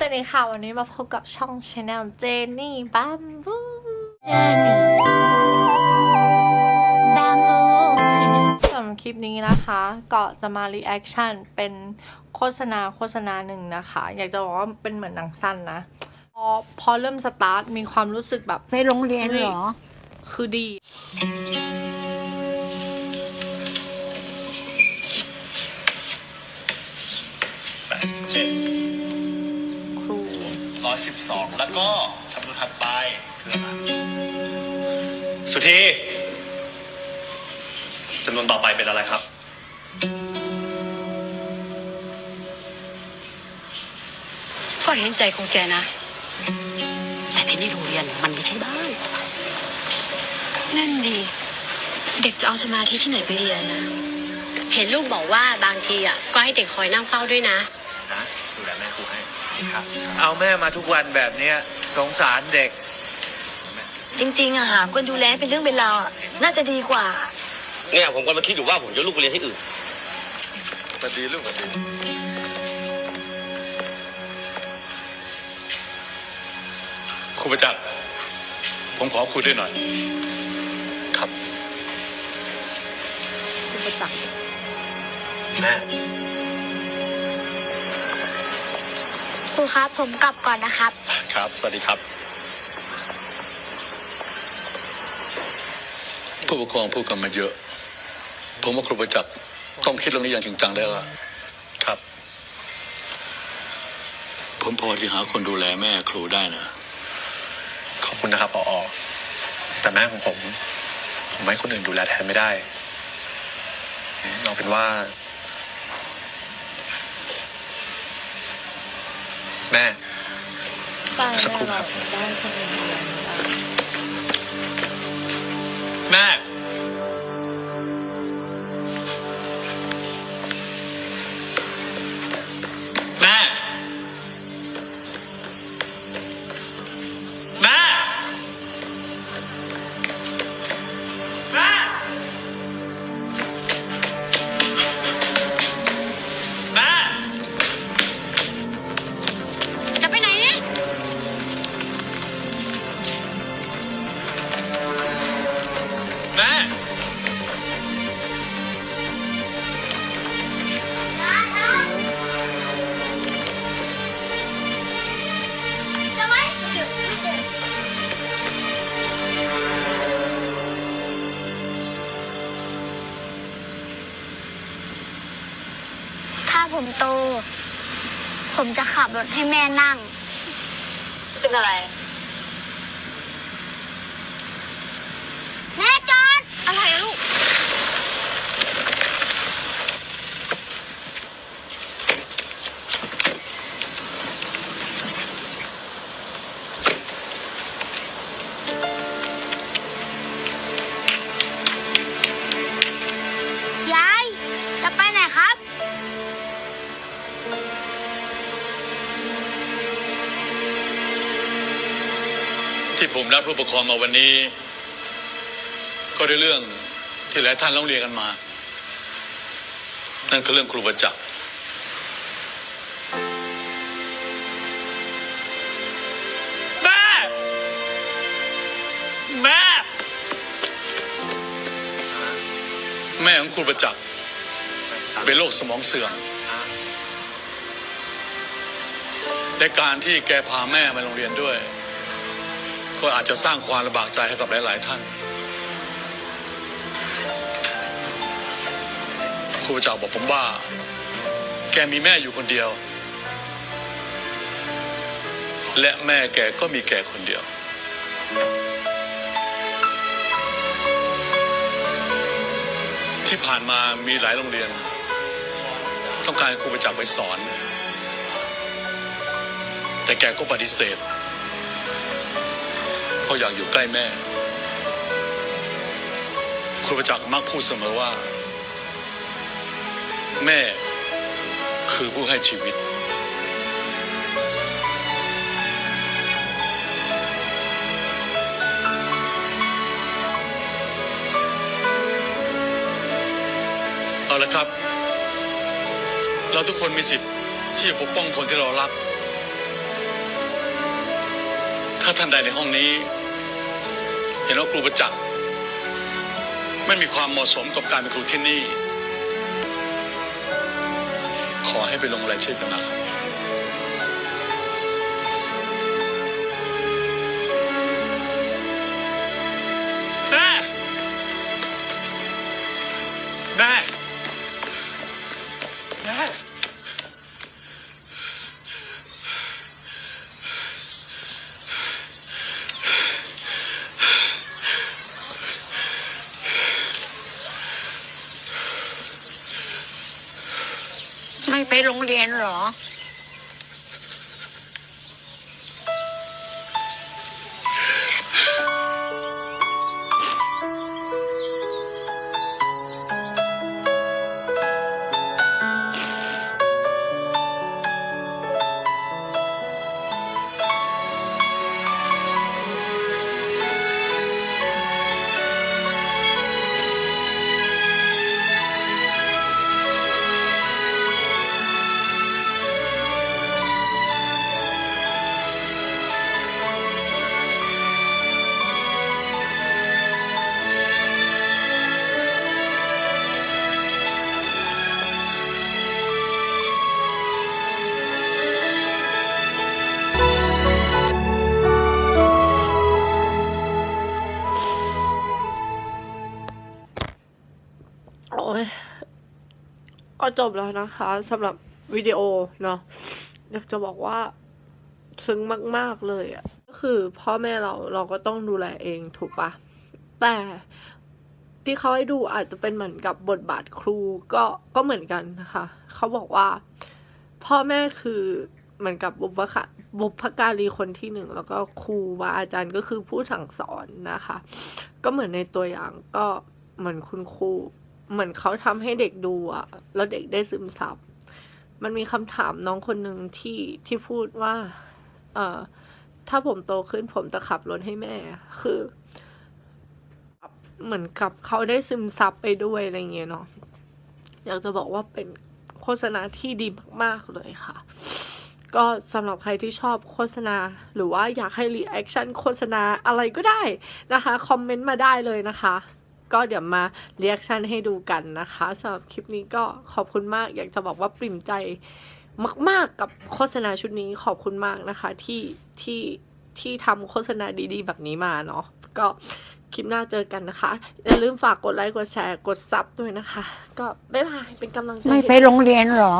สวัสดีค่ะ วันนี้มาพบกับช่อง Channel เจนนี่บัมบูสำหรับคลิปนี้นะคะก็จะมารีแอคชั่นเป็นโฆษณาโฆษณาหนึ่งนะคะ อยากจะบอกว่าเป็นเหมือนหนังสั้นนะ พอพอเริ่มสตาร์ทมีความรู้สึกแบบไปโรงเรียนเหรอ คือดี ร้อยสิบสองแล้วก็จำนวนถัดไปคืออะไรสุธีจำนวนต่อไปเป็นอะไรครับก็เห็นใจของแกนะ แต่ที่นี่โรงเรียนมันไม่ใช่บ้านนั่นดี เด็กจะเอาสมาธิที่ไหนไปเรียนนะ เห็นลูกบอกว่าบางทีอะก็ให้เด็กคอยนั่งเฝ้าด้วยนะ นะดูแลแม่ครูให้ครับ เอาแม่มาทุกวันแบบเนี้ยสงสารเด็ก จริง ๆอะหาคนดูแลเป็นเรื่องเป็นราวอะน่าจะดีกว่า เนี่ยผมก็มาคิดอยู่ว่าผมจะลูกไปเรียนที่อื่น สวัสดีลูกสวัสดีครูประจักษ์ผมขอคุยด้วยหน่อย ครับครูประจักษ์แม่ รูครับผมกลับก่อนนะครับ ครับ สวัสดีครับ ผู้ปกครองพูดกันมาเยอะ ผมว่าครูประจักษ์ต้องคิดเรื่องนี้อย่างจริงจังได้ละครับ ผมพอจะหาคนดูแลแม่ครูได้นะ ขอบคุณนะครับปอแต่แม่ของผม ผมให้คนอื่นดูแลแทนไม่ได้ เอาเป็นว่า แม่ตายสักครู่แน่ครับ ได้คน แม่ ถ้าผมโต ผมจะขับรถให้แม่นั่ง เป็นอะไร ที่ผมรับผู้ปกครองมาวันนี้ ก็ได้เรื่องที่หลายท่านร้องเรียนกันมา นั่นคือเรื่องครูประจักษ์แม่ แม่ แม่ของครูประจักษ์เป็นโรคสมองเสื่อมในการที่แกพาแม่มาโรงเรียนด้วย ก็อาจจะสร้างความลำบากใจให้กับหลาย ๆ ท่านครูประจักษ์บอกผมว่า แกมีแม่อยู่คนเดียว และแม่แกก็มีแกคนเดียว ที่ผ่านมามีหลายโรงเรียน ต้องการครูประจักษ์ไปสอน แต่แกก็ปฏิเสธ เพราอยากอยู่ใกล้แม่ ครูประจักษ์มักพูดเสมอว่า แม่คือผู้ให้ชีวิต เอาละครับ เราทุกคนมีสิทธิ์ที่จะปกป้องคนที่เรารัก ถ้าท่านใดในห้องนี้ เห็นว่าครูประจักษ์ไม่มีความเหมาะสมกับการเป็นครูที่นี่ ขอให้ไปลงรายชื่อกันนะครับ ไม่ไปโรงเรียนเหรอ ก็จบแล้วนะคะสำหรับวิดีโอเนาะอยากจะบอกว่าซึ้งมาก ๆเลยอะ่ะก็คือพ่อแม่เราเราก็ต้องดูแลเองถูกปะแต่ที่เขาให้ดูอาจจะเป็นเหมือนกับบทบาทครูก็ก็เหมือนกันนะคะเขาบอกว่า พ่อแม่คือเหมือนกับบุพกะบุพการีคนที่หนึ่งแล้วก็ครูบาอาจารย์ก็คือผู้สั่งสอนนะคะ ก็เหมือนในตัวอย่างก็เหมือนคุณครู เหมือนเขาทำให้เด็กดูอะแล้วเด็กได้ซึมซับมันมีคำถามน้องคนหนึ่งที่ที่พูดว่า เอ่อ ถ้าผมโตขึ้นผมจะขับรถให้แม่ คือ เหมือนกับเขาได้ซึมซับไปด้วยอะไรเงี้ยเนาะอยากจะบอกว่าเป็นโฆษณาที่ดีมาก ๆ เลยค่ะ ก็สำหรับใครที่ชอบโฆษณา หรือว่าอยากให้รีแอคชั่นโฆษณาอะไรก็ได้นะคะ คอมเมนต์มาได้เลยนะคะ ก็เดี๋ยวมาเรีแอคชั่นให้ดูกันนะคะสำหรับคลิปนี้ก็ขอบคุณมาก อยากจะบอกว่าปริ่มใจมาก ๆ กับโฆษณาชุดนี้ขอบคุณมากนะคะ ที่ที่ที่ทำโฆษณาดีๆ แบบนี้มาเนาะก็คลิปหน้าเจอกันนะคะ อย่าลืมฝากกดไลค์กดแชร์กดซับด้วยนะคะ ก็บ๊ายบายเป็นกำลังใจไม่ไปโรงเรียนเหรอ